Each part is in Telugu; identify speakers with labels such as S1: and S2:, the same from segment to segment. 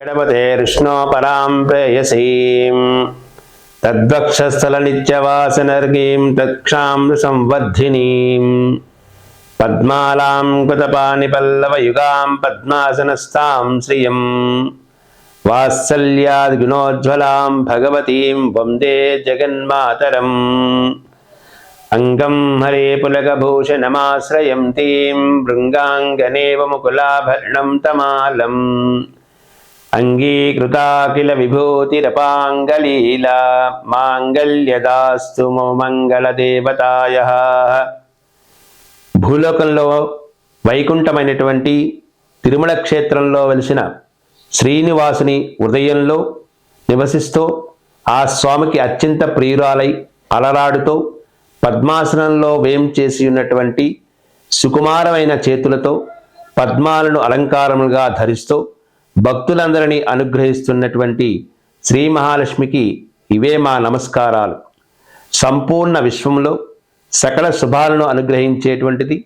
S1: ఎడపతే విష్ణోపరాం ప్రేయసీం తద్వక్షస్థలనిత్యవాసనర్గీం తక్షాం సంవర్ధినీం పద్మాలాం కృతపానిపల్లవయుగాం పద్మాసనస్థాం శ్రియం వాత్సల్యాద్గుణోజ్వలాం భగవతీం వందే జగన్మాతరం అంగం హరే పులకభూషణమాశ్రయం తీం భృంగాంగనేవ ముకులాభరణం తమాలం అంగీకృతాఖిల విభూతిరపాంగలీలా మాంగళ్యదాస్తు మంగళదేవతాయ. భూలోకంలో వైకుంఠమైనటువంటి తిరుమల క్షేత్రంలో వెలిసిన శ్రీనివాసుని హృదయంలో నివసిస్తూ ఆ స్వామికి అత్యంత ప్రియురాలై అలరాడుతూ పద్మాసనంలో వేం చేసి ఉన్నటువంటి సుకుమారమైన చేతులతో పద్మాలను అలంకారములుగా ధరిస్తూ భక్తులందరినీ అనుగ్రహిస్తున్నటువంటి శ్రీ మహాలక్ష్మికి ఇవే మా నమస్కారాలు. సంపూర్ణ విశ్వంలో సకల శుభాలను అనుగ్రహించేటువంటిది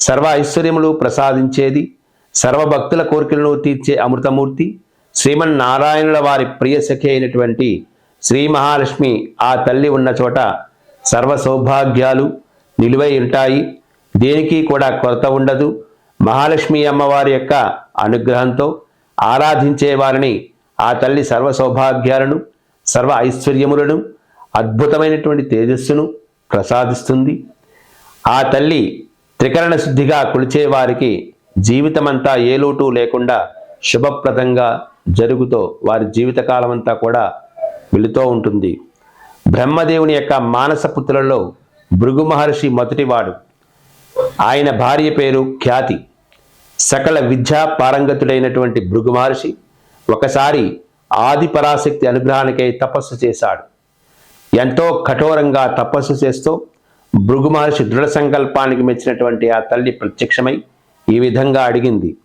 S1: సర్వ ఐశ్వర్యములు ప్రసాదించేది సర్వ భక్తుల కోరికలను తీర్చే అమృతమూర్తి శ్రీమన్నారాయణుల వారి ప్రియ సఖి అయినటువంటి శ్రీ మహాలక్ష్మి ఆ తల్లి ఉన్న చోట సర్వ సౌభాగ్యాలు నిలువై ఉంటాయి. దేనికి కూడా కొరత ఉండదు. మహాలక్ష్మి అమ్మవారి యొక్క అనుగ్రహంతో ఆరాధించే వారిని ఆ తల్లి సర్వ సౌభాగ్యాలను సర్వ ఐశ్వర్యములను అద్భుతమైనటువంటి తేజస్సును ప్రసాదిస్తుంది. ఆ తల్లి త్రికరణ శుద్ధిగా కొలిచే వారికి జీవితమంతా ఏ లోటు లేకుండా శుభప్రదంగా జరుగుతూ వారి జీవితకాలం అంతా కూడా వెళుతూ ఉంటుంది. బ్రహ్మదేవుని యొక్క మానస పుత్రులలో భృగు మహర్షి మొదటివాడు. ఆయన భార్య పేరు ఖ్యాతి. సకల విద్యా పారంగతుడైనటువంటి భృగు మహర్షి ఒకసారి ఆది పరాశక్తి అనుగ్రహానికై తపస్సు చేశాడు. ఎంతో కఠోరంగా తపస్సు చేస్తూ భృగు మహర్షి దృఢ సంకల్పానికి మెచ్చినటువంటి ఆ తల్లి ప్రత్యక్షమై ఈ విధంగా అడిగింది.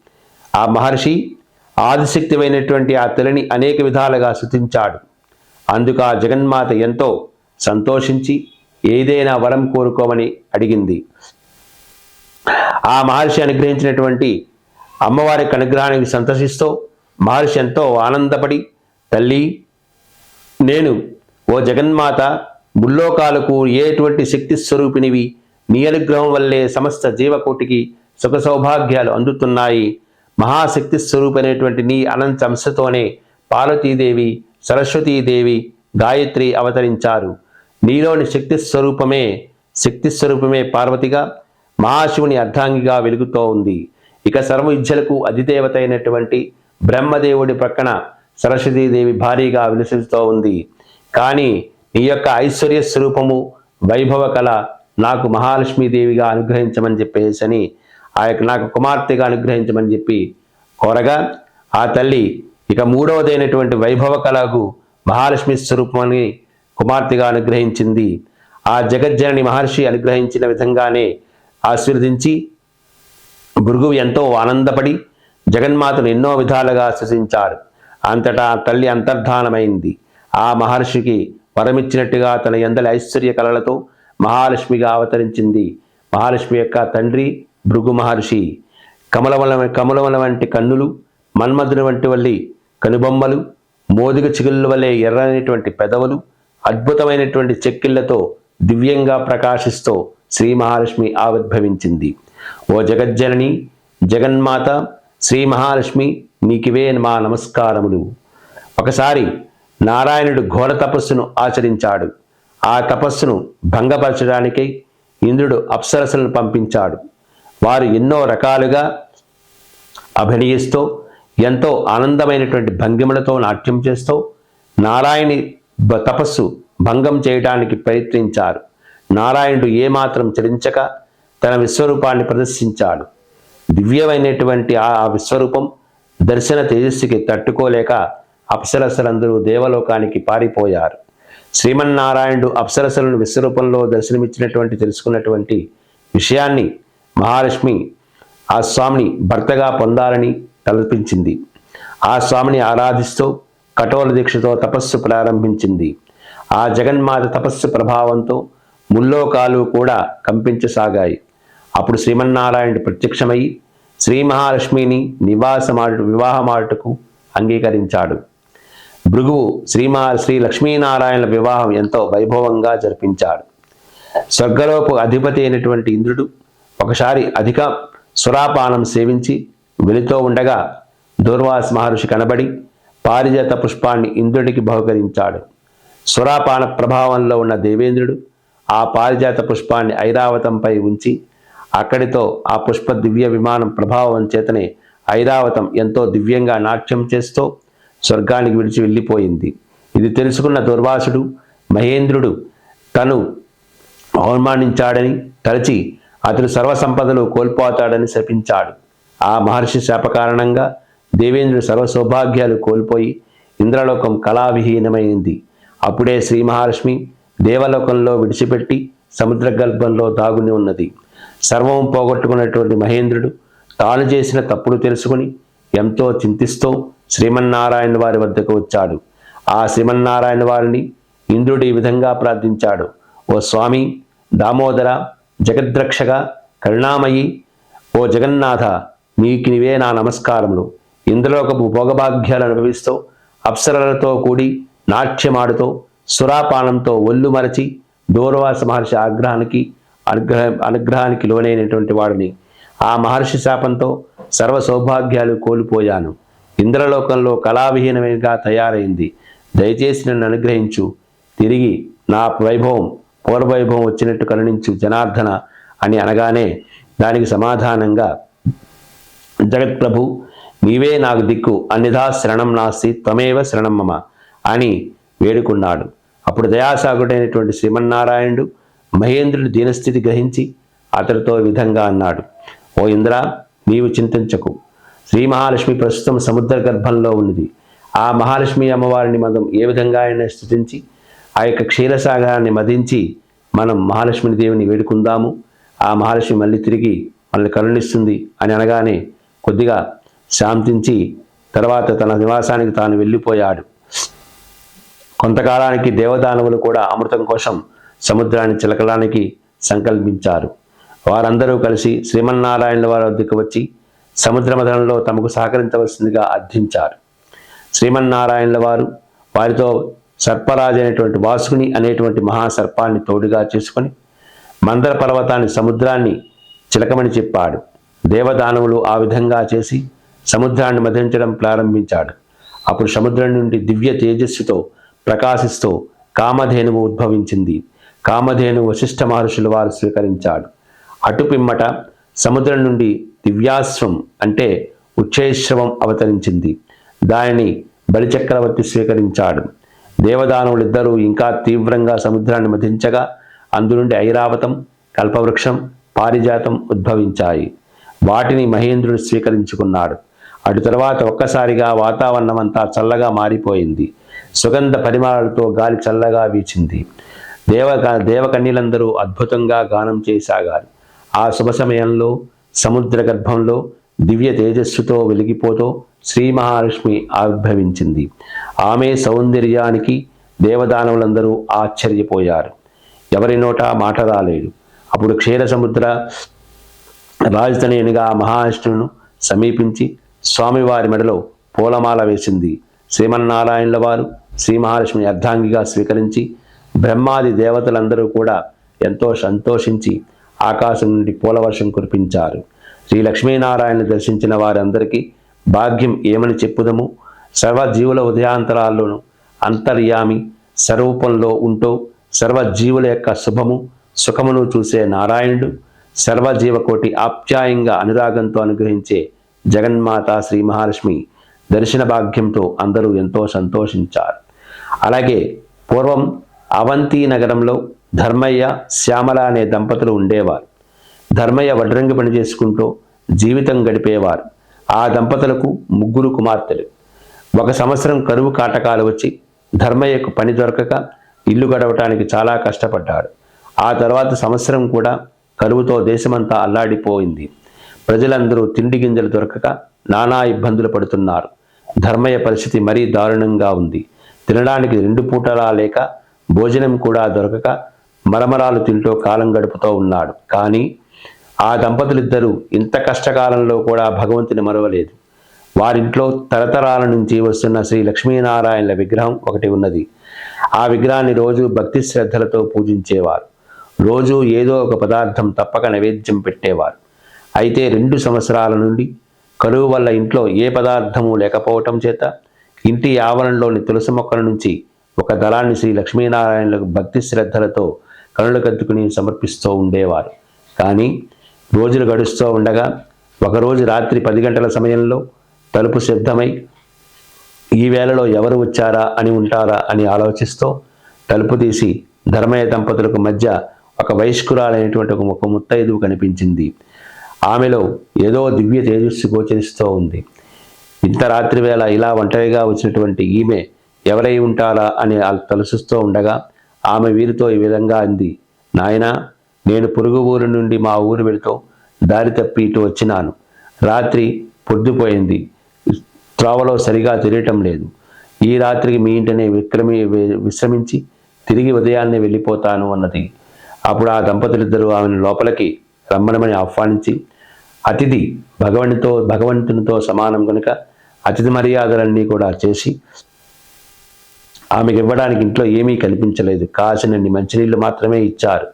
S1: ఆ మహర్షి ఆదిశక్తివైనటువంటి ఆ తల్లిని అనేక విధాలుగా శుతించాడు. అందుకు ఆ జగన్మాత ఎంతో సంతోషించి ఏదైనా వరం కోరుకోమని అడిగింది. ఆ మహర్షి అనుగ్రహించినటువంటి అమ్మవారి కనుగ్రహానికి అనుగ్రహానికి సంతోషిస్తూ మహర్షి ఎంతో ఆనందపడి తల్లి నేను ఓ జగన్మాత ముల్లోకాలకు ఏటువంటి శక్తి స్వరూపినివి? నీ అనుగ్రహం వల్లే సమస్త జీవకోటికి సుఖ సౌభాగ్యాలు అందుతున్నాయి. మహాశక్తి స్వరూపమైనటువంటి నీ అనంత అంశతోనే పార్వతీదేవి సరస్వతీదేవి గాయత్రి అవతరించారు. నీలోని శక్తి స్వరూపమే శక్తి స్వరూపమే పార్వతిగా మహాశివుని అర్ధాంగిగా వెలుగుతూ ఉంది. ఇక సర్వ విద్యలకు అధిదేవత అయినటువంటి బ్రహ్మదేవుడి ప్రక్కన సరస్వతీదేవి భారీగా విలసిస్తూ ఉంది. కానీ నీ యొక్క ఐశ్వర్య స్వరూపము వైభవ కళ నాకు మహాలక్ష్మీదేవిగా అనుగ్రహించమని చెప్పేసి అని ఆ యొక్క నాకు కుమార్తెగా అనుగ్రహించమని చెప్పి కోరగా ఆ తల్లి ఇక మూడవదైనటువంటి వైభవ కళకు మహాలక్ష్మి స్వరూపమని కుమార్తెగా అనుగ్రహించింది. ఆ జగజ్జనని మహర్షి అనుగ్రహించిన విధంగానే ఆశీర్వదించి భృగువు ఎంతో ఆనందపడి జగన్మాతను ఎన్నో విధాలుగా ఆశ్వసించారు అంతటా తల్లి అంతర్ధానమైంది. ఆ మహర్షికి వరమిచ్చినట్టుగా తన ఎందల ఐశ్వర్య కళలతో మహాలక్ష్మిగా అవతరించింది. మహాలక్ష్మి యొక్క తండ్రి భృగు మహర్షి. కమలవల కమలవల వంటి కన్నులు మన్మధుని వంటి వల్లి కనుబొమ్మలు మోదిగ చిగుళ్ళ వలె ఎర్రనేటువంటి పెదవులు అద్భుతమైనటువంటి చెక్కిళ్ళతో దివ్యంగా ప్రకాశిస్తూ శ్రీ మహాలక్ష్మి ఆవిర్భవించింది. ఓ జగజ్జనని జగన్మాత శ్రీ మహాలక్ష్మి నీకివే మా నమస్కారములు. ఒకసారి నారాయణుడు ఘోర తపస్సును ఆచరించాడు. ఆ తపస్సును భంగపరచడానికై ఇంద్రుడు అప్సరసలను పంపించాడు. వారు ఎన్నో రకాలుగా అభినయిస్తూ ఎంతో ఆనందమైనటువంటి భంగిమలతో నాట్యం చేస్తూ నారాయణి తపస్సు భంగం చేయడానికి ప్రయత్నించారు. నారాయణుడు ఏమాత్రం చలించక తన విశ్వరూపాన్ని ప్రదర్శించాడు. దివ్యమైనటువంటి ఆ విశ్వరూపం దర్శన తేజస్సుకి తట్టుకోలేక అప్సరసలందరూ దేవలోకానికి పారిపోయారు. శ్రీమన్నారాయణుడు అప్సరసలను విశ్వరూపంలో దర్శనమిచ్చినటువంటి తెలుసుకున్నటువంటి విషయాన్ని మహాలక్ష్మి ఆ స్వామిని భర్తగా పొందాలని తలపించింది. ఆ స్వామిని ఆరాధిస్తూ కఠోర దీక్షతో తపస్సు ప్రారంభించింది. ఆ జగన్మాత తపస్సు ప్రభావంతో ముల్లోకాలు కూడా కంపించసాగాయి. అప్పుడు శ్రీమన్నారాయణుడు ప్రత్యక్షమై శ్రీ మహాలక్ష్మిని నివాసమాడు వివాహమాడుటకు అంగీకరించాడు. భృగువు శ్రీమా శ్రీ లక్ష్మీనారాయణ వివాహం ఎంతో వైభవంగా జరిపించాడు. స్వర్గలోపు అధిపతి అయినటువంటి ఇంద్రుడు ఒకసారి అధిక సురాపానం సేవించి వెళుతూ ఉండగా దూర్వాస మహర్షి కనబడి పారిజాత పుష్పాన్ని ఇంద్రుడికి బహుకరించాడు. సురాపాన ప్రభావంలో ఉన్న దేవేంద్రుడు ఆ పారిజాత పుష్పాన్ని ఐరావతంపై ఉంచి అక్కడితో ఆ పుష్ప దివ్య విమానం ప్రభావం చేతనే ఐరావతం ఎంతో దివ్యంగా నాట్యం చేస్తూ స్వర్గానికి విడిచి వెళ్ళిపోయింది. ఇది తెలుసుకున్న దుర్వాసుడు మహేంద్రుడు తను అవమానించాడని తలచి అతడు సర్వసంపదలు కోల్పోతాడని శపించాడు. ఆ మహర్షి శాప కారణంగా దేవేంద్రుడు సర్వ సౌభాగ్యాలు కోల్పోయి ఇంద్రలోకం కళావిహీనమైంది. అప్పుడే శ్రీ మహాలక్ష్మి దేవలోకంలో విడిచిపెట్టి సముద్ర గర్భంలో దాగుని ఉన్నది. సర్వం పోగొట్టుకున్నటువంటి మహేంద్రుడు తాను చేసిన తప్పుడు తెలుసుకుని ఎంతో చింతిస్తూ శ్రీమన్నారాయణ వారి వద్దకు వచ్చాడు. ఆ శ్రీమన్నారాయణ వారిని ఇంద్రుడు ఈ విధంగా ప్రార్థించాడు. ఓ స్వామి దామోదర జగద్రక్షక కరుణామయి ఓ జగన్నాథ నీకు నీవే నా నమస్కారములు. ఇంద్రలోకపు భోగభాగ్యాలు అనుభవిస్తూ అప్సరలతో కూడి నాట్యమాడుతూ సురాపానంతో ఒళ్ళు మరచి దూర్వాస మహర్షి ఆగ్రహానికి అనుగ్రహ అనుగ్రహానికి లోనైనటువంటి వాడిని. ఆ మహర్షి శాపంతో సర్వ సౌభాగ్యాలు కోల్పోయాను. ఇంద్రలోకంలో కళావిహీనమైనగా తయారైంది. దయచేసి నన్ను అనుగ్రహించు. తిరిగి నా వైభవం పూర్వవైభవం వచ్చినట్టు కరుణించు జనార్దన అని అనగానే దానికి సమాధానంగా జగత్ప్రభు నీవే నాకు దిక్కు అన్నిధా శరణం నాస్తి త్వమేవ శరణం మమ అని వేడుకున్నాడు. అప్పుడు దయాసాగుడైనటువంటి శ్రీమన్నారాయణుడు మహేంద్రుడి దీనస్థితి గ్రహించి అతడితో విధంగా అన్నాడు. ఓ ఇంద్ర నీవు చింతించకు. శ్రీ మహాలక్ష్మి ప్రస్తుతం సముద్ర గర్భంలో ఉన్నది. ఆ మహాలక్ష్మి అమ్మవారిని మనం ఏ విధంగా అయినా స్థుతించి ఆ యొక్క క్షీరసాగరాన్ని మదించి మనం మహాలక్ష్మి దేవిని వేడుకుందాము. ఆ మహాలక్ష్మి మళ్ళీ తిరిగి మనల్ని కరుణిస్తుంది అని అనగానే కొద్దిగా శాంతించి తర్వాత తన నివాసానికి తాను వెళ్ళిపోయాడు. కొంతకాలానికి దేవదానవులు కూడా అమృతం కోసం సముద్రాన్ని చిలకడానికి సంకల్పించారు. వారందరూ కలిసి శ్రీమన్నారాయణ వారి వద్దకు వచ్చి సముద్రమదనంలో తమకు సహకరించవలసిందిగా అర్థించారు. శ్రీమన్నారాయణుల వారు వారితో సర్పరాజు అనేటువంటి వాసుకుని అనేటువంటి మహాసర్పాన్ని తోడుగా చేసుకొని మందర పర్వతాన్ని సముద్రాన్ని చిలకమని చెప్పాడు. దేవదానవులు ఆ విధంగా చేసి సముద్రాన్ని మధించడం ప్రారంభించాడు. అప్పుడు సముద్రం నుండి దివ్య తేజస్సుతో ప్రకాశిస్తూ కామధేనువు ఉద్భవించింది. కామధేను వశిష్ఠ మహర్షులు వారు స్వీకరించాడు. అటుపిమ్మట సముద్రం నుండి దివ్యాశ్వం అంటే ఉచ్చేశ్రవం అవతరించింది. దానిని బలిచక్రవర్తి స్వీకరించాడు. దేవదానవులిద్దరూ ఇంకా తీవ్రంగా సముద్రాన్ని మధించగా అందునుండి ఐరావతం కల్పవృక్షం పారిజాతం ఉద్భవించాయి. వాటిని మహేంద్రుడు స్వీకరించుకున్నాడు. అటు తర్వాత ఒక్కసారిగా వాతావరణం అంతా చల్లగా మారిపోయింది. సుగంధ పరిమళాలతో గాలి చల్లగా వీచింది. దేవ దేవకన్యలందరూ అద్భుతంగా గానం చేసాగారు ఆ శుభ సమయంలో సముద్ర గర్భంలో దివ్య తేజస్సుతో వెలిగిపోతూ శ్రీ మహాలక్ష్మి ఆవిర్భవించింది. ఆమె సౌందర్యానికి దేవదానవులందరూ ఆశ్చర్యపోయారు. ఎవరి నోట మాట రాలేదు. అప్పుడు క్షీర సముద్ర రాజధానిగా మహావిష్ణువును సమీపించి స్వామివారి మెడలో పూలమాల వేసింది. శ్రీమన్నారాయణుల వారు శ్రీ మహాలక్ష్మిని అర్ధాంగిగా స్వీకరించి బ్రహ్మాది దేవతలందరూ కూడా ఎంతో సంతోషించి ఆకాశం నుండి పూలవర్షం కురిపించారు. శ్రీ లక్ష్మీనారాయణ దర్శించిన వారందరికీ భాగ్యం ఏమని చెప్పుదము? సర్వజీవుల ఉదయాంతరాల్లోనూ అంతర్యామి స్వరూపంలో ఉంటూ సర్వజీవుల యొక్క శుభము సుఖమును చూసే నారాయణుడు సర్వజీవకోటి ఆప్యాయంగా అనురాగంతో అనుగ్రహించే జగన్మాత శ్రీ మహాలక్ష్మి దర్శన భాగ్యంతో అందరూ ఎంతో సంతోషించారు. అలాగే పూర్వం అవంతి నగరంలో ధర్మయ్య శ్యామల అనే దంపతులు ఉండేవారు. ధర్మయ్య వడ్రంగి పని చేసుకుంటూ జీవితం గడిపేవారు. ఆ దంపతులకు ముగ్గురు కుమార్తెలు. ఒక సంవత్సరం కరువు కాటకాలు వచ్చి ధర్మయ్యకు పని దొరకక ఇల్లు గడవటానికి చాలా కష్టపడ్డాడు. ఆ తర్వాత సంవత్సరం కూడా కరువుతో దేశమంతా అల్లాడిపోయింది. ప్రజలందరూ తిండి గింజలు దొరకక నానా ఇబ్బందులు పడుతున్నారు. ధర్మయ్య పరిస్థితి మరీ దారుణంగా ఉంది. తినడానికి రెండు పూటలా లేక భోజనం కూడా దొరకక మరమరాలు తింటూ కాలం గడుపుతూ ఉన్నాడు. కానీ ఆ దంపతులిద్దరూ ఇంత కష్టకాలంలో కూడా భగవంతుని మరవలేదు. వారింట్లో తరతరాల నుంచి వస్తున్న శ్రీ లక్ష్మీనారాయణల విగ్రహం ఒకటి ఉన్నది. ఆ విగ్రహాన్ని రోజు భక్తి శ్రద్ధలతో పూజించేవారు. రోజు ఏదో ఒక పదార్థం తప్పక నైవేద్యం పెట్టేవారు. అయితే రెండు సంవత్సరాల నుండి కరువు వల్ల ఇంట్లో ఏ పదార్థము లేకపోవటం చేత ఇంటి ఆవరణలోని తులసి మొక్కల నుంచి ఒక దళాన్ని శ్రీ లక్ష్మీనారాయణలకు భక్తి శ్రద్ధలతో కనులు కద్దుకుని సమర్పిస్తూ ఉండేవారు. కానీ రోజులు గడుస్తూ ఉండగా ఒకరోజు రాత్రి పది గంటల సమయంలో తలుపు శబ్దమై ఈ వేళలో ఎవరు వచ్చారా అని ఉంటారా అని ఆలోచిస్తూ తలుపు తీసి ధర్మయ్య దంపతులకు మధ్య ఒక వయస్కురాలైనటువంటి ఒక ముత్తైదువు కనిపించింది. ఆమెలో ఏదో దివ్య తేజస్సు గోచరిస్తూ ఉంది. ఇంత రాత్రి వేళ ఇలా ఒంటరిగా వచ్చినటువంటి ఈమె ఎవరై ఉంటారా అని తలుసుస్తూ ఉండగా ఆమె వీరితో ఈ విధంగా అంది నాయనా నేను పొరుగు ఊరి నుండి మా ఊరు వెళుతూ దారి తప్పి ఇటు వచ్చినాను. రాత్రి పొద్దుపోయింది. త్రోవలో సరిగా తిరగటం లేదు. ఈ రాత్రికి మీ ఇంటనే విక్రమి విశ్రమించి తిరిగి ఉదయాన్నే వెళ్ళిపోతాను అన్నది. అప్పుడు ఆ దంపతులిద్దరూ ఆమెను లోపలికి రమ్మనమని ఆహ్వానించి అతిథి భగవంతునితో భగవంతునితో సమానం కనుక అతిథి మర్యాదలన్నీ కూడా చేసి ఆమెకి ఇవ్వడానికి ఇంట్లో ఏమీ కనిపించలేదు కాసినన్ని మంచినీళ్ళు మాత్రమే ఇచ్చారు.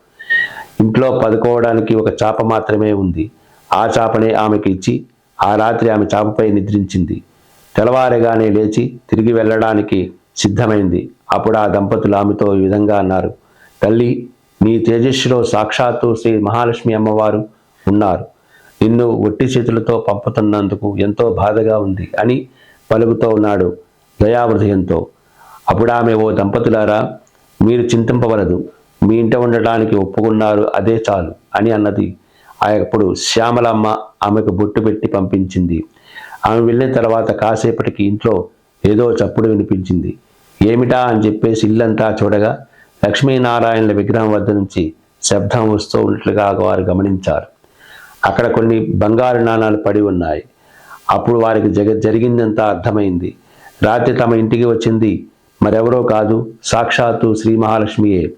S1: ఇంట్లో పదుకోవడానికి ఒక చాప మాత్రమే ఉంది. ఆ చాపనే ఆమెకి ఇచ్చి ఆ రాత్రి ఆమె చాపపై నిద్రించింది. తెల్లవారిగానే లేచి తిరిగి వెళ్ళడానికి సిద్ధమైంది. అప్పుడు ఆ దంపతులు ఆమెతో ఈ విధంగా అన్నారు. తల్లి నీ తేజస్సులో సాక్షాత్తు శ్రీ మహాలక్ష్మి అమ్మవారు ఉన్నారు. నిన్ను ఒట్టి చేతులతో పంపుతున్నందుకు ఎంతో బాధగా ఉంది అని పలుకుతూ ఉన్నాడు దయాహృదయంతో. అప్పుడు ఆమె ఓ దంపతులారా మీరు చింతింపవలదు. మీ ఇంట ఉండటానికి ఒప్పుకున్నారు అదే చాలు అని అన్నది. అప్పుడు శ్యామలమ్మ ఆమెకు బొట్టు పెట్టి పంపించింది. ఆమె వెళ్ళిన తర్వాత కాసేపటికి ఇంట్లో ఏదో చప్పుడు వినిపించింది. ఏమిటా? అని చెప్పేసి ఇల్లంతా చూడగా లక్ష్మీనారాయణుల విగ్రహం వద్ద నుంచి శబ్దం వస్తూ ఉన్నట్లుగా వారు గమనించారు. అక్కడ కొన్ని బంగారు నాణాలు పడి ఉన్నాయి. అప్పుడు వారికి జగ జరిగిందంతా అర్థమైంది. రాత్రి తమ ఇంటికి వచ్చింది. మరెవరో కాదు సాక్షాత్తు శ్రీ మహాలక్ష్మియే.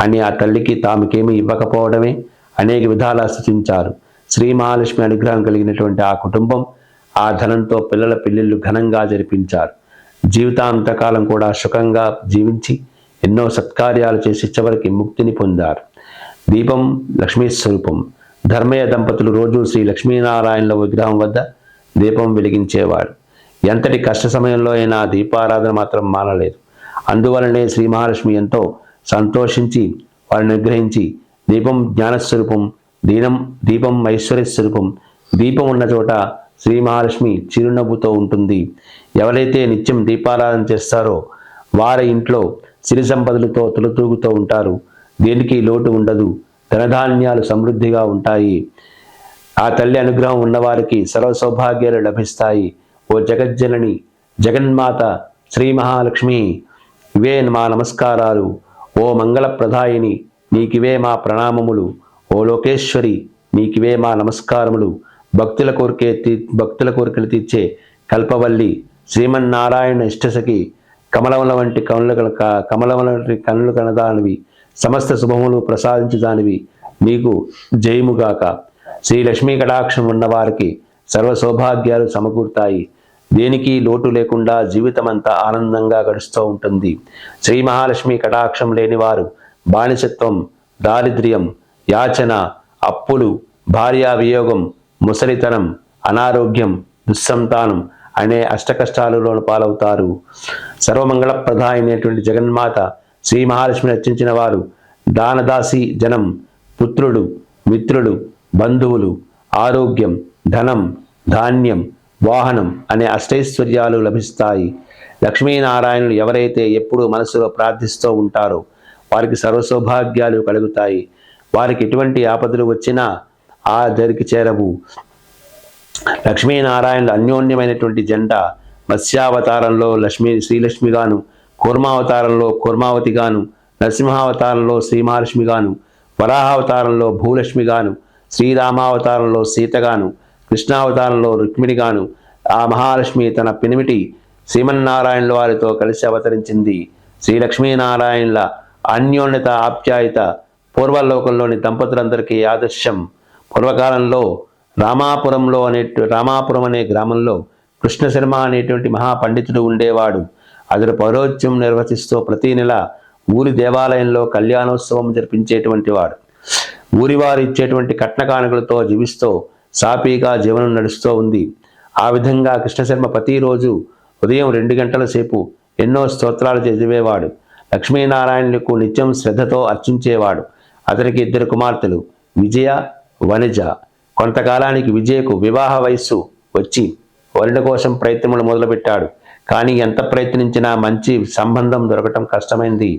S1: అని ఆ తల్లికి తాముకేమీ ఇవ్వకపోవడమే అనేక విధాలా స్థుతించారు శ్రీ మహాలక్ష్మి అనుగ్రహం కలిగినటువంటి ఆ కుటుంబం ఆ ధనంతో పిల్లల పెళ్ళిళ్ళు ఘనంగా జరిపించారు. జీవితాంతకాలం కూడా సుఖంగా జీవించి ఎన్నో సత్కార్యాలు చేసి చివరికి ముక్తిని పొందారు. దీపం లక్ష్మీ స్వరూపం. ధర్మయ్య దంపతులు రోజు శ్రీ లక్ష్మీనారాయణల విగ్రహం వద్ద దీపం వెలిగించేవాడు. ఎంతటి కష్ట సమయంలో అయినా దీపారాధన మాత్రం మానలేదు. అందువలనే శ్రీ మహాలక్ష్మి ఎంతో సంతోషించి వారిని నిగ్రహించి దీపం జ్ఞానస్వరూపం దీనం దీపం ఐశ్వర్య స్వరూపం దీపం ఉన్న చోట శ్రీ మహాలక్ష్మి చిరునవ్వుతో ఉంటుంది. ఎవరైతే నిత్యం దీపారాధన చేస్తారో వారి ఇంట్లో సిరి సంపదలతో తొలతూగుతూ ఉంటారు. దేనికి లోటు ఉండదు. ధనధాన్యాలు సమృద్ధిగా ఉంటాయి. ఆ తల్లి అనుగ్రహం ఉన్నవారికి సర్వ సౌభాగ్యాలు లభిస్తాయి. ఓ జగజ్జనని జగన్మాత శ్రీ మహాలక్ష్మి ఇవే మా నమస్కారాలు. ఓ మంగళప్రదాయిని నీకివే మా ప్రణామములు. ఓ లోకేశ్వరి నీకివే మా నమస్కారములు. భక్తుల కోరికే తీ భక్తుల కోరికలు తీర్చే కల్పవల్లి శ్రీమన్నారాయణ ఇష్టసకి కమలముల వంటి కనులు కమలముల వంటి కనులు కనదానివి. సమస్త శుభములు ప్రసాదించుదానివి. నీకు జయముగాక శ్రీ లక్ష్మీ కటాక్షం ఉన్నవారికి సర్వ సౌభాగ్యాలు సమకూరుతాయి. దేనికి లోటు లేకుండా జీవితమంతా ఆనందంగా గడుస్తూ ఉంటుంది. శ్రీ మహాలక్ష్మి కటాక్షం లేనివారు బానిసత్వం దారిద్ర్యం యాచన అప్పులు భార్యా వియోగం ముసలితనం అనారోగ్యం దుస్సంతానం అనే అష్టకష్టాలలో పాలవుతారు సర్వమంగళప్రదాయనటువంటి జగన్మాత శ్రీ మహాలక్ష్మిని రచించిన వారు దానదాసి జనం పుత్రుడు మిత్రుడు బంధువులు ఆరోగ్యం ధనం ధాన్యం వాహనం అనే అష్టైశ్వర్యాలు లభిస్తాయి. లక్ష్మీనారాయణులు ఎవరైతే ఎప్పుడూ మనసులో ప్రార్థిస్తూ ఉంటారో వారికి సర్వసౌభాగ్యాలు కలుగుతాయి. వారికి ఎటువంటి ఆపదలు వచ్చినా ఆ దరికి చేరవు. లక్ష్మీనారాయణులు అన్యోన్యమైనటువంటి జంట మత్స్యావతారంలో లక్ష్మీ శ్రీలక్ష్మిగాను కూర్మావతారంలో కూర్మావతిగాను నరసింహావతారంలో శ్రీమహాలక్ష్మిగాను వరాహావతారంలో భూలక్ష్మిగాను శ్రీరామావతారంలో సీతగాను కృష్ణావతారంలో రుక్మిణిగాను ఆ మహాలక్ష్మి తన పినిమిటి శ్రీమన్నారాయణుల వారితో కలిసి అవతరించింది. శ్రీ లక్ష్మీనారాయణుల అన్యోన్యత ఆప్యాయత పూర్వలోకంలోని దంపతులందరికీ ఆదర్శం పూర్వకాలంలో రామాపురంలో అనే రామాపురం అనే గ్రామంలో కృష్ణ శర్మ అనేటువంటి మహాపండితుడు ఉండేవాడు. అతడు పౌరోత్యం నిర్వహిస్తూ ప్రతి నెల ఊరి దేవాలయంలో కళ్యాణోత్సవం జరిపించేటువంటి వాడు. ఊరివారు ఇచ్చేటువంటి కట్న కానుకలతో జీవిస్తూ సాపీగా జీవనం నడుస్తూ ఉంది. ఆ విధంగా కృష్ణశర్మ ప్రతిరోజు ఉదయం రెండు గంటల సేపు ఎన్నో స్తోత్రాలు చదివేవాడు. లక్ష్మీనారాయణులకు నిత్యం శ్రద్ధతో అర్చించేవాడు. అతనికి ఇద్దరు కుమార్తెలు విజయ వనిజ. కొంతకాలానికి విజయకు వివాహ వయస్సు వచ్చి వరుణ కోసం ప్రయత్నములు మొదలుపెట్టాడు. కానీ ఎంత ప్రయత్నించినా మంచి సంబంధం దొరకటం కష్టమైంది.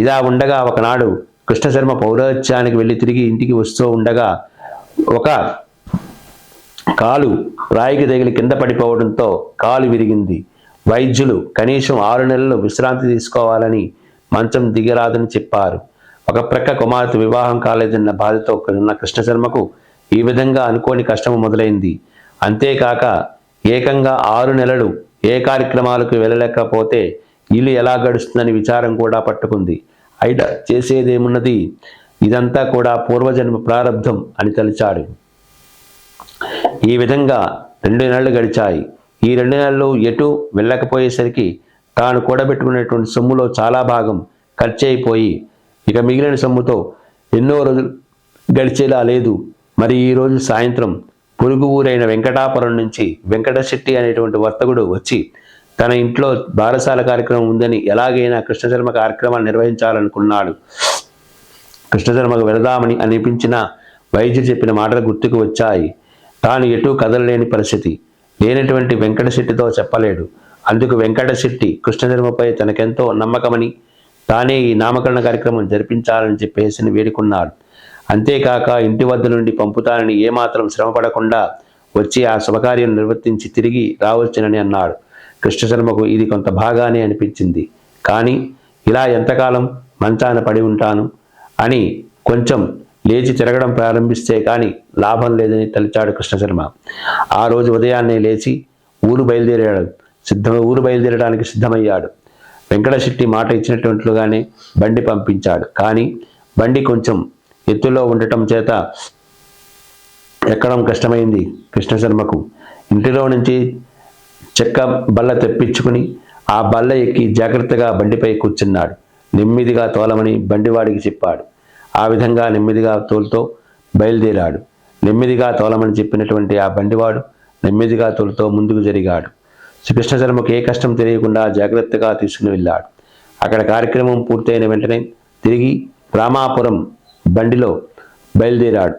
S1: ఇదా ఉండగా ఒకనాడు కృష్ణశర్మ పౌరోత్సవానికి వెళ్ళి తిరిగి ఇంటికి వస్తూ ఉండగా ఒక కాలు రాయికి తగిలి కింద పడిపోవడంతో కాలు విరిగింది. వైద్యులు కనీసం ఆరు నెలలు విశ్రాంతి తీసుకోవాలని మంచం దిగరాదని చెప్పారు. ఒక ప్రక్క కుమార్తె వివాహం కాలేదన్న బాధతో ఉన్న కృష్ణశర్మకు ఈ విధంగా అనుకోని కష్టము మొదలైంది. అంతేకాక ఏకంగా ఆరు నెలలు ఏ కార్యక్రమాలకు వెళ్ళలేకపోతే ఇల్లు ఎలా గడుస్తుందని విచారం కూడా పట్టుకుంది. అయిట చేసేదేమున్నది? ఇదంతా కూడా పూర్వజన్మ ప్రారంధం అని తలిచాడు. ఈ విధంగా రెండు నెలలు గడిచాయి. ఈ రెండు నెలలు ఎటు వెళ్ళకపోయేసరికి తాను కూడబెట్టుకున్నటువంటి సొమ్ములో చాలా భాగం ఖర్చు అయిపోయి ఇక మిగిలిన సొమ్ముతో ఎన్నో రోజులు గడిచేలా లేదు. మరి ఈరోజు సాయంత్రం పొరుగు ఊరైన వెంకటాపురం నుంచి వెంకటశెట్టి అనేటువంటి వర్తకుడు వచ్చి తన ఇంట్లో బారసాల కార్యక్రమం ఉందని ఎలాగైనా కృష్ణశర్మ కార్యక్రమాన్ని నిర్వహించాలనుకున్నాడు. కృష్ణశర్మకు వెళదామని అనిపించిన వైద్యుడు చెప్పిన మాటలు గుర్తుకు వచ్చాయి. తాను ఎటూ కదలలేని పరిస్థితి. లేనటువంటి వెంకటశెట్టితో చెప్పలేడు. అందుకు వెంకటశెట్టి కృష్ణశర్మపై తనకెంతో నమ్మకమని తానే ఈ నామకరణ కార్యక్రమం జరిపించాలని చెప్పేసి వేడుకున్నాడు. అంతేకాక ఇంటి వద్ద నుండి పంపుతానని ఏమాత్రం శ్రమపడకుండా వచ్చి ఆ శుభకార్యం నిర్వర్తించి తిరిగి రావచ్చునని అన్నాడు. కృష్ణశర్మకు ఇది కొంత బాగానే అనిపించింది. కానీ ఇలా ఎంతకాలం మంచాన పడి ఉంటాను అని కొంచెం లేచి తిరగడం ప్రారంభిస్తే కానీ లాభం లేదని తలిచాడు కృష్ణశర్మ. ఆ రోజు ఉదయాన్నే లేచి ఊరు బయలుదేరాడు. సిద్ధ ఊరు బయలుదేరడానికి సిద్ధమయ్యాడు. వెంకటశెట్టి మాట ఇచ్చినటువంటిగానే బండి పంపించాడు. కానీ బండి కొంచెం ఎత్తులో ఉండటం చేత ఎక్కడం కష్టమైంది కృష్ణశర్మకు ఇంటిలో నుంచి చెక్క బల్ల తెప్పించుకుని ఆ బల్ల ఎక్కి జాగ్రత్తగా బండిపై కూర్చున్నాడు. నెమ్మదిగా తోలమని బండివాడికి చెప్పాడు. ఆ విధంగా నెమ్మదిగా తోలుతో బయలుదేరాడు. నెమ్మదిగా తోలమని చెప్పినటువంటి ఆ బండివాడు నెమ్మదిగా తోలుతో ముందుకు జరిగాడు. శ్రీకృష్ణశర్మకు ఏ కష్టం తెలియకుండా జాగ్రత్తగా తీసుకుని వెళ్ళాడు. అక్కడ కార్యక్రమం పూర్తయిన వెంటనే తిరిగి రామాపురం బండిలో బయలుదేరాడు.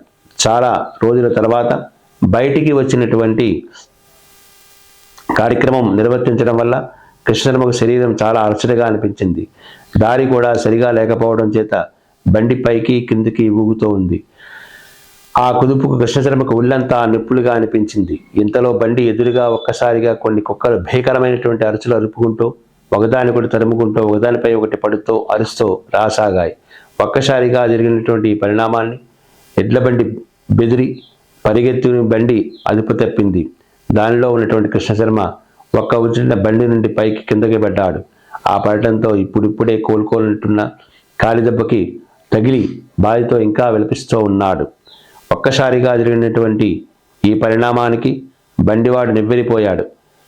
S1: చాలా రోజుల తర్వాత బయటికి వచ్చినటువంటి కార్యక్రమం నిర్వర్తించడం వల్ల కృష్ణశర్మకు శరీరం చాలా అలసటగా అనిపించింది. దారి కూడా సరిగా లేకపోవడం చేత బండి పైకి కిందికి ఊగుతూ ఉంది. ఆ కుదుపుకు కృష్ణశర్మకు ఉల్లంతా నిప్పులుగా అనిపించింది. ఇంతలో బండి ఎదురుగా ఒక్కసారిగా కొన్ని కుక్కలు భీకరమైనటువంటి అరుచులు అరుపుకుంటూ ఒకదానికొకటి తరుముకుంటూ ఒకదానిపై ఒకటి పడుతూ అరుస్తూ రాసాగాయి. ఒక్కసారిగా జరిగినటువంటి ఈ పరిణామాన్ని ఎడ్ల బండి బెదిరి పరిగెత్తిన బండి అదుపు తప్పింది. దానిలో ఉన్నటువంటి కృష్ణశర్మ ఒక్క ఉచిత బండి నుండి పైకి కిందకి పడ్డాడు. ఆ పడటంతో ఇప్పుడిప్పుడే కోలుకోనుంటున్న కాలిదెబ్బకి తగిలి బాధితో ఇంకా విలపిస్తూ ఉన్నాడు. ఒక్కసారిగా జరిగినటువంటి ఈ పరిణామానికి బండివాడు నివ్వెరిపోయాడు.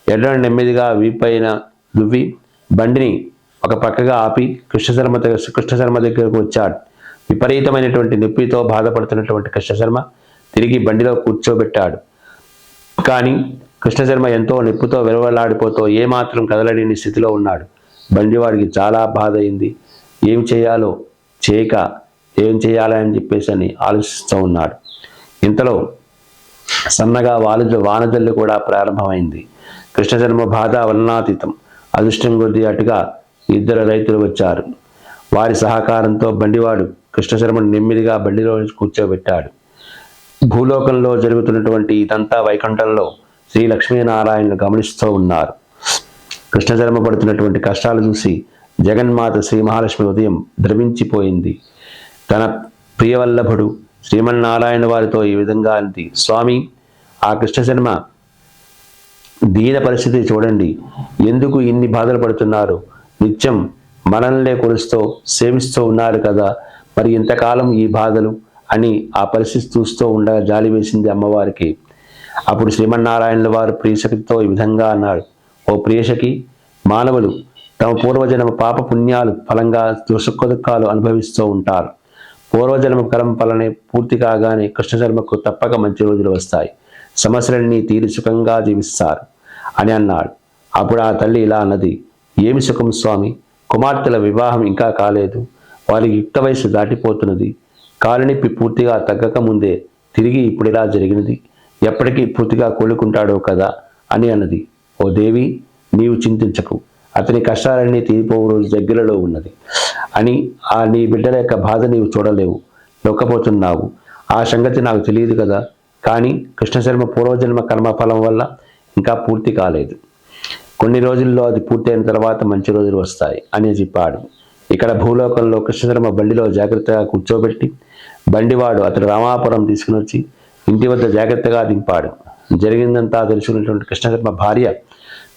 S1: ఎడ్లను నెమ్మదిగా వీపైన దువ్వి బండిని ఒక పక్కగా ఆపి కృష్ణశర్మ దగ్గర కృష్ణశర్మ దగ్గరకు వచ్చాడు. విపరీతమైనటువంటి నొప్పితో బాధపడుతున్నటువంటి కృష్ణశర్మ తిరిగి బండిలో కూర్చోబెట్టాడు. కానీ కృష్ణశర్మ ఎంతో నొప్పితో విరవలాడిపోతూ ఏమాత్రం కదలలేని స్థితిలో ఉన్నాడు. బండివాడికి చాలా బాధ అయింది. ఏం చేయాలో చేయక ఏం చేయాలని చెప్పేసి అని ఆలోచిస్తూ ఉన్నాడు. ఇంతలో సన్నగా వాలు వానజల్లు కూడా ప్రారంభమైంది. కృష్ణశర్మ బాధ వర్ణాతీతం. అదృష్టం కొద్ది అటుగా ఇద్దరు రైతులు వచ్చారు. వారి సహకారంతో బండివాడు కృష్ణశర్మను నెమ్మదిగా బండిలో కూర్చోబెట్టాడు. భూలోకంలో జరుగుతున్నటువంటి ఇదంతా వైకుంఠంలో శ్రీ లక్ష్మీనారాయణను గమనిస్తూ ఉన్నారు. కృష్ణశర్మ పడుతున్నటువంటి కష్టాలు చూసి జగన్మాత శ్రీ మహాలక్ష్మి ఉదయం ద్రవించిపోయింది. తన ప్రియవల్లభుడు శ్రీమన్నారాయణ వారితో ఈ విధంగా అంది స్వామి ఆ కృష్ణశర్మ దీన పరిస్థితి చూడండి. ఎందుకు ఇన్ని బాధలు పడుతున్నారు? నిత్యం మనల్నే కొలుస్తూ సేవిస్తూ ఉన్నారు కదా. మరి ఇంతకాలం ఈ బాధలు అని ఆ పరిస్థితి చూస్తూ ఉండగా జాలి వేసింది అమ్మవారికి. అప్పుడు శ్రీమన్నారాయణుల వారు ప్రియశక్తితో ఈ విధంగా అన్నాడు ఓ ప్రియశకి మానవులు తమ పూర్వజన్మ పాప పుణ్యాలు ఫలంగా సుఖ అనుభవిస్తూ ఉంటారు. పూర్వజన్మ కలం ఫలనే పూర్తి కాగానే కృష్ణశర్మకు తప్పక మంచి రోజులు వస్తాయి. సమస్యలన్నీ తీరి సుఖంగా జీవిస్తారు అని అన్నాడు. అప్పుడు ఆ తల్లి ఇలా అన్నది ఏమి సుఖం స్వామి? కుమార్తెల వివాహం ఇంకా కాలేదు. వారి యుక్త వయసు దాటిపోతున్నది. కాలునొప్పి పూర్తిగా తగ్గక ముందే తిరిగి ఇప్పుడు ఇలా జరిగినది. ఎప్పటికీ పూర్తిగా కోలుకుంటాడో కదా అని అన్నది. ఓ దేవి నీవు చింతించకు. అతని కష్టాలన్నీ తీరిపోవు రోజు దగ్గరలో ఉన్నది. అని ఆ నీ బిడ్డల యొక్క బాధ నీవు చూడలేవు. నొక్కపోతున్నావు. ఆ సంగతి నాకు తెలియదు కదా. కానీ కృష్ణశర్మ పూర్వజన్మ కర్మఫలం వల్ల ఇంకా పూర్తి కాలేదు. కొన్ని రోజుల్లో అది పూర్తయిన తర్వాత మంచి రోజులు వస్తాయి అని చెప్పాడు. ఇక్కడ భూలోకంలో కృష్ణధర్మ బండిలో జాగ్రత్తగా కూర్చోబెట్టి బండివాడు అతడు రామాపురం తీసుకుని వచ్చి ఇంటి వద్ద జాగ్రత్తగా దింపాడు. జరిగిందంతా తెలుసుకున్నటువంటి కృష్ణధర్మ భార్య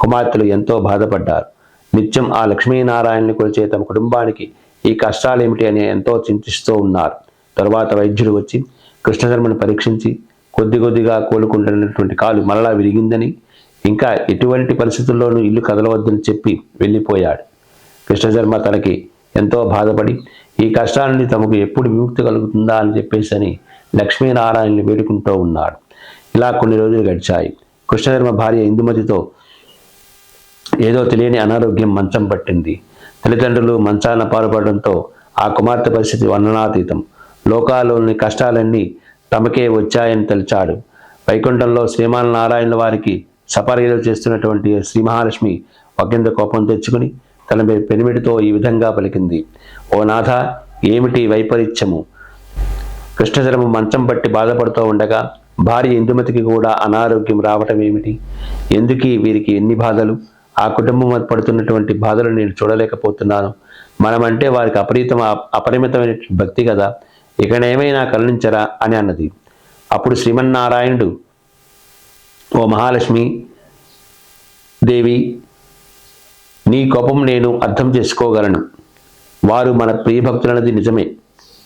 S1: కుమార్తెలు ఎంతో బాధపడ్డారు. నిత్యం ఆ లక్ష్మీనారాయణని కొలిచే తమ కుటుంబానికి ఈ కష్టాలేమిటి అని ఎంతో చింతిస్తూ ఉన్నారు. తరువాత వైద్యుడు వచ్చి కృష్ణధర్మను పరీక్షించి కొద్ది కొద్దిగా కోలుకుంటున్నటువంటి కాలు మరలా విరిగిందని ఇంకా ఎటువంటి పరిస్థితుల్లోనూ ఇల్లు కదలవద్దని చెప్పి వెళ్ళిపోయాడు. కృష్ణశర్మ తనకి ఎంతో బాధపడి ఈ కష్టాల నుండి తమకు ఎప్పుడు విముక్తి కలుగుతుందా అని చెప్పేసి అని లక్ష్మీనారాయణని వేడుకుంటూ ఉన్నాడు. ఇలా కొన్ని రోజులు గడిచాయి. కృష్ణశర్మ భార్య ఇందుమతితో ఏదో తెలియని అనారోగ్యం మంచం పట్టింది. తల్లిదండ్రులు మంచాన పాల్పడడంతో ఆ కుమార్తె పరిస్థితి వర్ణనాతీతం. లోకాల్లోని కష్టాలన్నీ తమకే వచ్చాయని తలిచాడు. వైకుంఠంలో శ్రీమాన్ నారాయణ వారికి సపర్యలు చేస్తున్నటువంటి శ్రీ మహాలక్ష్మి ఒకంత కోపం తెచ్చుకుని తన పెనిమిడితో ఈ విధంగా పలికింది. ఓ నాథ ఏమిటి వైపరీత్యము? కృష్ణశరము మంచం పట్టి బాధపడుతూ ఉండగా భార్య ఇందుమతికి కూడా అనారోగ్యం రావటం ఏమిటి? ఎందుకీ వీరికి ఎన్ని బాధలు? ఆ కుటుంబం పడుతున్నటువంటి బాధలు నేను చూడలేకపోతున్నాను. మనమంటే వారికి అపరితం అపరిమితమైన భక్తి కదా. ఇకనేమైనా కరుణించరా? అని అన్నది. అప్పుడు శ్రీమన్నారాయణుడు ఓ మహాలక్ష్మి దేవి నీ కోపం నేను అర్థం చేసుకోగలను. వారు మన ప్రియభక్తులన్నది నిజమే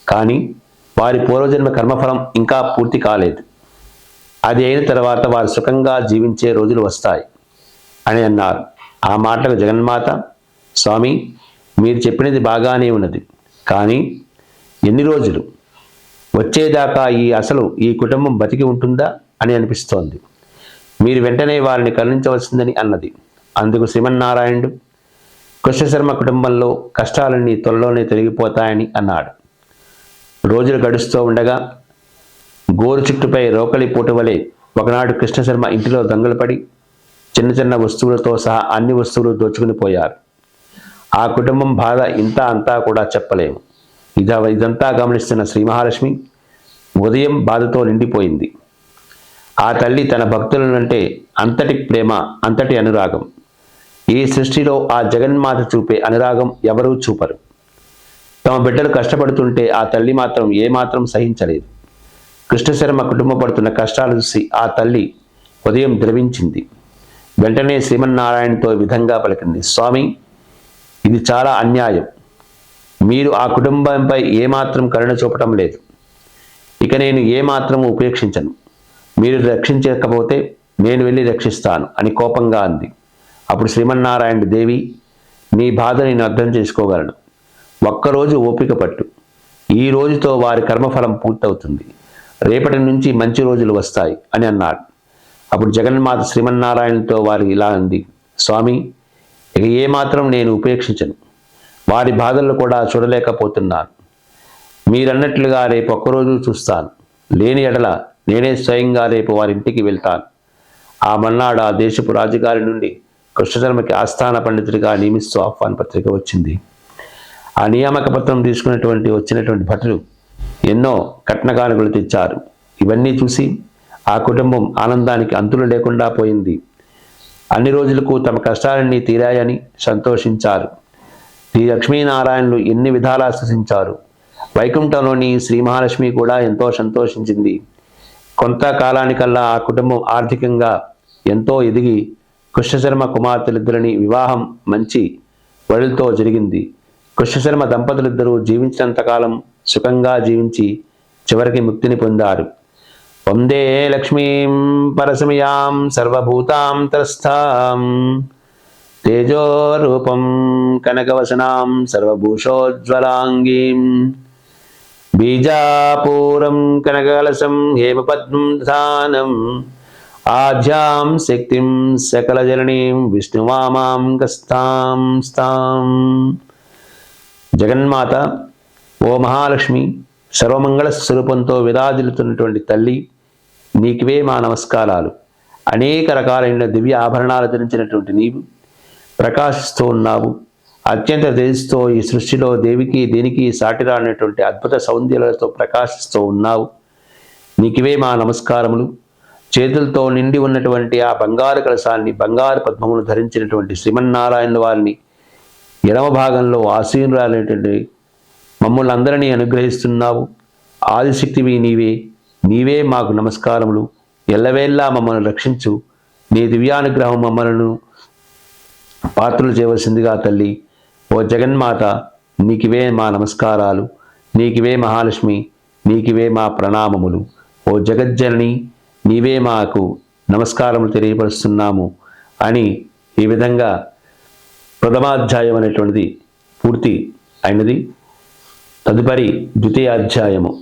S1: కానీ వారి పూర్వజన్మ కర్మఫలం ఇంకా పూర్తి కాలేదు. అది అయిన తర్వాత వారు సుఖంగా జీవించే రోజులు వస్తాయి అని అన్నారు. ఆ మాటకు జగన్మాత స్వామి మీరు చెప్పినది బాగానే ఉన్నది కానీ ఎన్ని రోజులు? వచ్చేదాకా ఈ అసలు ఈ కుటుంబం బతికి ఉంటుందా అని అనిపిస్తోంది. మీరు వెంటనే వారిని కరుణించవలసిందని అన్నది. అందుకు శ్రీమన్నారాయణుడు కృష్ణశర్మ కుటుంబంలో కష్టాలన్నీ త్వరలోనే తొలగిపోతాయని అన్నాడు. రోజులు గడుస్తూ ఉండగా గోరు చుట్టుపై రోకలి పూట వలె ఒకనాడు కృష్ణశర్మ ఇంటిలో దొంగలు పడి చిన్న చిన్న వస్తువులతో సహా అన్ని వస్తువులు దోచుకుని పోయారు. ఆ కుటుంబం బాధ ఇంత అంతా కూడా చెప్పలేము. ఇద ఇదంతా గమనిస్తున్న శ్రీ మహాలక్ష్మి ఉదయం బాధతో నిండిపోయింది. ఆ తల్లి తన భక్తులనంటే అంతటి ప్రేమ అంతటి అనురాగం. ఈ సృష్టిలో ఆ జగన్మాత చూపే అనురాగం ఎవరూ చూపరు. తమ బిడ్డలు కష్టపడుతుంటే ఆ తల్లి మాత్రం ఏమాత్రం సహించలేదు. కృష్ణశర్మ కుటుంబం పడుతున్న కష్టాలు చూసి ఆ తల్లి ఉదయం ద్రవించింది. వెంటనే శ్రీమన్నారాయణతో విధంగా పలికింది స్వామి ఇది చాలా అన్యాయం. మీరు ఆ కుటుంబంపై ఏమాత్రం కరుణ చూపటం లేదు. ఇక నేను ఏమాత్రం ఉపేక్షించను. మీరు రక్షించకపోతే నేను వెళ్ళి రక్షిస్తాను అని కోపంగా అంది. అప్పుడు శ్రీమన్నారాయణ దేవి నీ బాధ నేను అర్థం చేసుకోగలను. ఒక్కరోజు ఓపిక పట్టు. ఈ రోజుతో వారి కర్మఫలం పూర్తవుతుంది. రేపటి నుంచి మంచి రోజులు వస్తాయి అని అన్నాడు అప్పుడు జగన్మాత శ్రీమన్నారాయణతో వారి ఇలా అంది. స్వామి ఇక ఏమాత్రం నేను ఉపేక్షించను. వారి బాధలు కూడా చూడలేకపోతున్నాను. మీరన్నట్లుగా రేపు ఒక్కరోజు చూస్తాను. లేని ఎడల నేనే స్వయంగా రేపు వారి ఇంటికి వెళ్తాను. ఆ మన్నాడు ఆ దేశపు రాజుగారి నుండి కృష్ణశర్మకి ఆస్థాన పండితుడిగా నియమిస్తూ ఆహ్వాన పత్రిక వచ్చింది. ఆ నియామక పత్రం తీసుకున్నటువంటి వచ్చినటువంటి భటులు ఎన్నో కట్నకానుకలు తెచ్చారు. ఇవన్నీ చూసి ఆ కుటుంబం ఆనందానికి అంతులు లేకుండా పోయింది. అన్ని రోజులకు తమ కష్టాలన్నీ తీరాయని సంతోషించారు. శ్రీ లక్ష్మీనారాయణులు ఎన్ని విధాలా సృశించారు వైకుంఠంలోని శ్రీ మహాలక్ష్మి కూడా ఎంతో సంతోషించింది. కొంతకాలానికల్లా ఆ కుటుంబం ఆర్థికంగా ఎంతో ఎదిగి కృష్ణశర్మ కుమార్తెలిద్దరిని వివాహం మంచి వడిలతో జరిగింది. కృష్ణశర్మ దంపతులిద్దరూ జీవించినంతకాలం సుఖంగా జీవించి చివరికి ముక్తిని పొందారు. వందే లక్ష్మీం పరసమయాం సర్వభూతాం త్రస్థాం. తేజోరూపం కనకవసనాం సర్వభూషోజ్వలాంగీం. బీజాపూరం కనకలసం హేమపద్మం దానం ఆధ్యాం శక్తిం సకలజననీం విష్ణువామాం గస్తాం స్తాం జగన్మాత ఓ మహాలక్ష్మి సర్వమంగళ స్వరూపంతో విరాజిల్లుతున్నటువంటి తల్లి నీకువే మా నమస్కారాలు. అనేక రకాలైన దివ్య ఆభరణాలు ధరించినటువంటి నీవు ప్రకాశిస్తూ ఉన్నావు. అత్యంత తేజస్తో ఈ సృష్టిలో దేవికి దేనికి సాటిరానటువంటి అద్భుత సౌందర్యాలతో ప్రకాశిస్తూ ఉన్నావు. నీకువే మా నమస్కారములు. చేతులతో నిండి ఉన్నటువంటి ఆ బంగారు కలశాన్ని బంగారు పద్మమును ధరించినటువంటి శ్రీమన్నారాయణ వారిని ఎడమ భాగంలో ఆసీనురాలైనటువంటి మమ్మల్ని అందరినీ అనుగ్రహిస్తున్నావు. ఆదిశక్తివి నీవే. నీవే మాకు నమస్కారములు. ఎల్లవేళ్ళా మమ్మల్ని రక్షించు. నీ దివ్యానుగ్రహం మమ్మలను పాత్రలు చేయవలసిందిగా తల్లి ఓ జగన్మాత నీకివే మా నమస్కారాలు నీకివే మహాలక్ష్మి నీకివే మా ప్రణామములు. ఓ జగజ్జనని నీవే మాకు నమస్కారములు తెలియపరుస్తున్నాము అని ఈ విధంగా ప్రథమాధ్యాయం అనేటువంటిది పూర్తి అయినది. తదుపరి ద్వితీయాధ్యాయము.